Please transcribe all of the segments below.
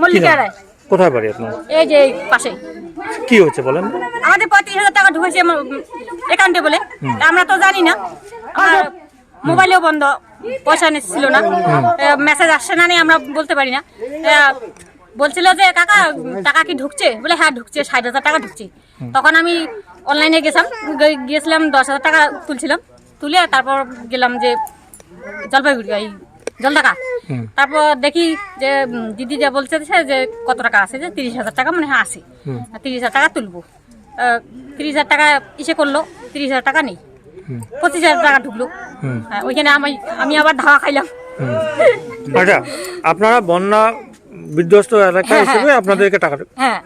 মল্লিকা রায়। কোথায় বাড়ি আপনার? এই যে এই পাশে। কি হচ্ছে বলেন? আমাদের পঁয়ত্রিশ হাজার টাকা ঢুকেছে অ্যাকাউন্টে বলে। তা আমরা তো জানি না। আমার মোবাইলেও বন্ধ পয়সা ছিল না। মেসেজ আসছে না নেই আমরা বলতে পারি না। বলছিল যে কাকা টাকা কি ঢুকছে? বলে হ্যাঁ ঢুকছে ষাট হাজার টাকা ঢুকছে। তখন আমি অনলাইনে গেছিলাম গিয়েছিলাম দশ হাজার টাকা তুলছিলাম। তুলে তারপর গেলাম যে জলপাইগুড়ি এই জলদাকা তারপর দেখি যে দিদি যা বলছে যে কত টাকা আছে যে তিরিশ হাজার টাকা মনে হয় আছে তিরিশ হাজার টাকা তুলবো। তিরিশ হাজার টাকা ইসে করল তিরিশ হাজার টাকা নেই। পঁচিশ হাজার টাকা ঢুকলো। ওইখানে আমি আমি আবার ধাওয়া খাইলাম। আচ্ছা আপনারা বন্যা বিধ্বস্ত এলাকা হ্যাঁ, হ্যাঁ। হিসেবে আপনাদেরকে টাকা হ্যাঁ।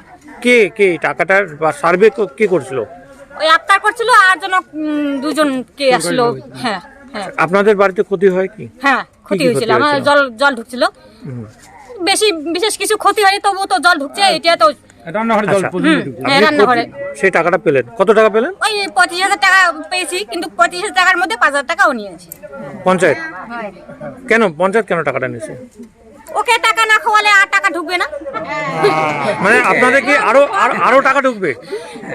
কে কে টাকাটার বা সার্ভে কে করছিল? ওই আক্তার করছিল আর জন দুজন কে আসলো। হ্যাঁ। আপনাদের বাড়িতে ক্ষতি হয় কি? হ্যাঁ ক্ষতি হয়েছিল। আমার জল জল ঢুকছিল। বেশি বিশেষ কিছু ক্ষতি হয়নি তবু তো জল ঢুকছে এটা তো রান্নাঘরে জল আচ্ছা। হুম, হ্যাঁ, রান্নাঘরে। সেই টাকাটা পেলেন। কত টাকা পেলেন? ওই পঁচিশ হাজার টাকা পেয়েছি কিন্তু পঁচিশ হাজার টাকার মধ্যে পাঁচ হাজার টাকাও নিয়েছি। পঞ্চায়েত? কেন? পঞ্চায়েত কেন টাকাটা নিয়েছে? ওকে টাকা না খাওয়ালে আর টাকা ঢুকবে না। মানে আপনাদের কি আরও আরো- টাকা ঢুকবে।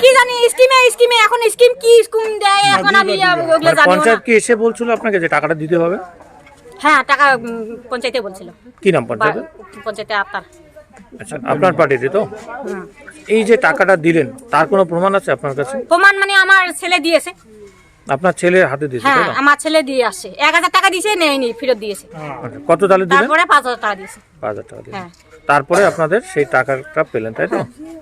কি জানি স্কিমে স্কিমে এখন স্কিম কি স্কিম দেয় এখন আমি ওগুলো মানে জানি পঞ্চায়েত কি এসে বলছিল আপনাকে যে টাকাটা দিতে হবে? হ্যাঁ টাকা পঞ্চায়েতে বলছিল। কি নাম পঞ্চায়েত পঞ্চায়েতে আপনার আচ্ছা আপনার পার্টিতে তো? এই যে টাকাটা দিলেন তার কোনো প্রমাণ আছে আপনার কাছে? প্রমাণ মানে আমার ছেলে দিয়েছে। আপনার ছেলের হাতে দিয়েছে হ্যাঁ আমার ছেলে দিয়ে আসছে এক হাজার টাকা দিয়েছে নেয়নি ফেরত দিয়েছে। আচ্ছা, কত তাহলে দিলেন? তারপরে পাঁচ হাজার টাকা দিয়েছে। পাঁচ হাজার টাকা দিলেন। হ্যাঁ। তারপরে আপনাদের সেই টাকাটা পেলেন তাই তো?